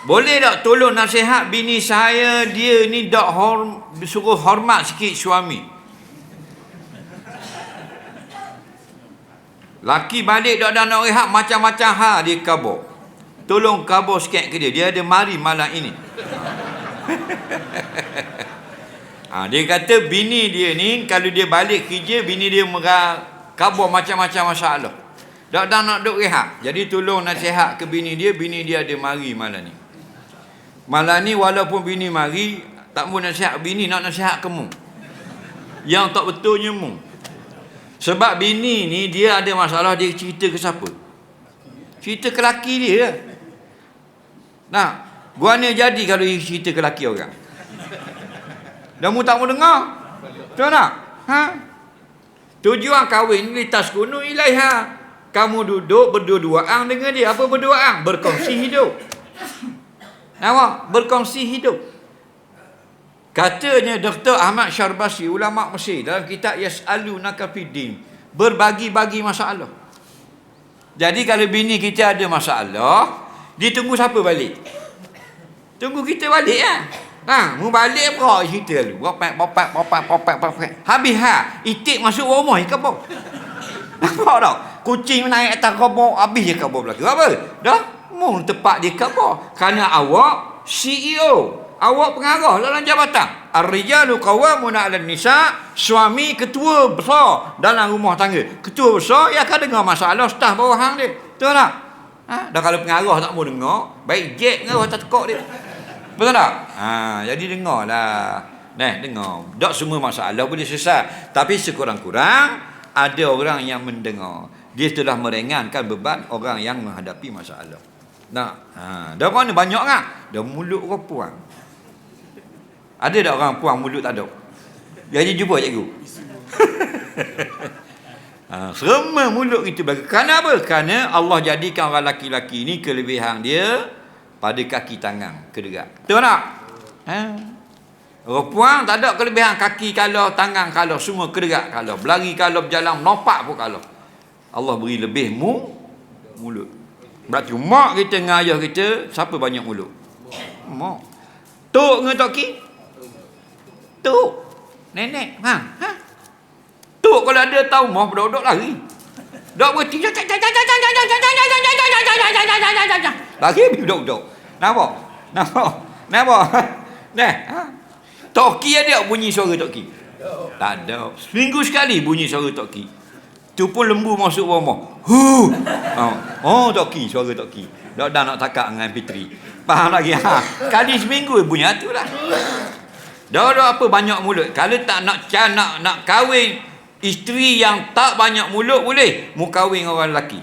Boleh tak tolong nasihat bini saya dia ni dak horm, suruh hormat sikit suami. Laki balik dak ada nak rehat macam-macam ha dia kabur. Tolong kabur sikit ke dia. Dia ada mari malam ini. ha, dia kata bini dia ni kalau dia balik kerja bini dia merah kabur macam-macam masalah. Tak dah nak duk rehat. Jadi tolong nasihat ke bini dia, bini dia ada mari malam ni. Malam ni walaupun bini mari, tak mau nasihat bini, nak nasihat kamu. Yang tak betulnya mu. Sebab bini ni dia ada masalah, dia cerita ke siapa? Cerita ke laki dia. Nah, guanya jadi kalau dia cerita ke laki orang. Dan mu tak mau dengar. Betul tak? Ha? Tujuan kahwin ni tas kuno ilaiha. Kamu duduk berdua-duaan dengan dia. Apa berduaan? Berkongsi hidup. Nampak? Berkongsi hidup. Katanya Dr. Ahmad Syarbasi, ulama Mesir dalam kitab Yas'alunaka Fiddin, berbagi-bagi masalah. Jadi kalau bini kita ada masalah, dia tunggu siapa balik? Tunggu kita balik ya. Ha, mu balik apa cerita lu? Bapak bapak bapak bapak bapak. Habis ha, itik masuk rumah ke apa? Nampak tak? Kucing naik atas kabur, habis je kabur belakang. Apa? Dah? Mu tepat dia kabur. Kerana awak CEO. Awak pengarah dalam jabatan. Ar-rijalu qawwamuna 'alan nisa. Suami ketua besar dalam rumah tangga. Ketua besar ia akan dengar masalah staf bawahan dia. Betul tak? Ha? Dah kalau pengarah tak mau dengar, baik jet dengan atas tekok dia. Betul tak? Ha, jadi dengarlah. Nah, dengar. Tak semua masalah boleh selesai. Tapi sekurang-kurang ada orang yang mendengar. Dia telah meringankan beban orang yang menghadapi masalah. Nah, ha, dah mana banyak kan? Dah mulut orang puang. Ada tak orang puang mulut tak ada? Jadi jumpa cikgu. ha, semua mulut itu bagi. Kerana apa? Kerana Allah jadikan orang laki-laki ni kelebihan dia pada kaki tangan kedekat. Betul tak? Ha? Orang puang tak ada kelebihan kaki kalau, tangan kalau, semua kedekat kalau. Berlari kalau, berjalan, melompat pun kalau. Allah beri lebih mu, mulut. Berarti mak kita dengan ayah kita, siapa banyak mulut? Mak. Tok dengan toki? Tok. Nenek. Ha? Ha? Tok kalau ada tahu mah duduk lari. Dok berhenti. Lagi duduk-duduk. Nampak? Nampak? Nampak? Nah. Ha? Toki ada bunyi suara toki? Tak ada. Seminggu sekali bunyi suara toki. Tu pun lembu masuk rumah. Hu. Oh, oh toki suara toki. Dak dah nak takak dengan Fitri. Faham lagi ha. Kali seminggu bunyi tu lah. Dah ada apa banyak mulut. Kalau tak nak nak nak kahwin isteri yang tak banyak mulut boleh mu kahwin orang lelaki.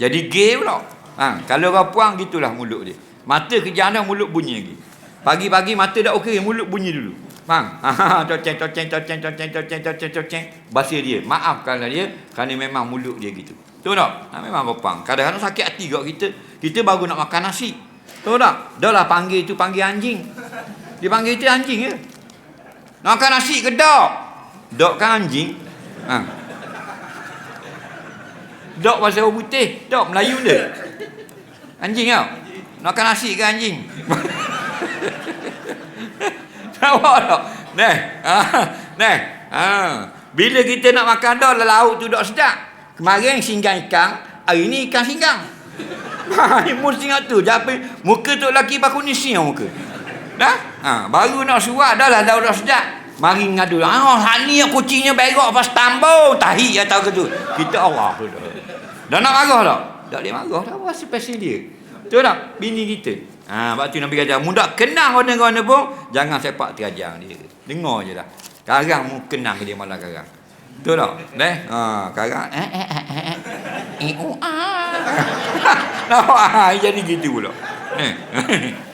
Jadi gay pula. Ha, kalau orang puang gitulah mulut dia. Mata kejana mulut bunyi lagi. Pagi-pagi mata dah okey, mulut bunyi dulu. Faham? Ha, toceng, toceng, toceng, toceng, toceng, toceng, toceng. Bahasa dia. Maafkanlah dia kerana memang mulut dia gitu. Tahu tak? Ha, memang berpang. Kadang-kadang sakit hati kat kita. Kita baru nak makan nasi. Tahu tak? Dah lah panggil tu panggil anjing. Dia panggil itu anjing ke? Nak makan nasi ke dok? Dok kan anjing. Ha. Dok bahasa orang putih. Dok Melayu dia. Anjing tau. Nak makan nasi ke anjing? Nampak tak? Nah, ha, nah, ha. Bila kita nak makan dah, lauk tu dah sedap. Kemarin singgang ikan, hari ni ikan singgang. Ha, mesti ingat tu. Jadi, muka tu lelaki baku ni siang muka. Dah? Ha, baru nak suat dah lah, lauk dah sedap. Mari ngadu. Ah, hak ni kucingnya berok pas tambau. Tahi tahu ke tu. Kita Allah tu dah. Dah nak marah tak? Tak boleh marah dah. Apa spesial dia? Betul tak? Bini kita. Ha, sebab tu Nabi kata, mudah kenang orang-orang pun, jangan sepak terajang dia. Dengar je dah. Karang mu kenang dia malah karang. Betul tak? Deh? Ha, karang. Eh, eh, eh, eh, eh. Eh, oh, ah. Nampak? Ha, jadi gitu pula. Eh.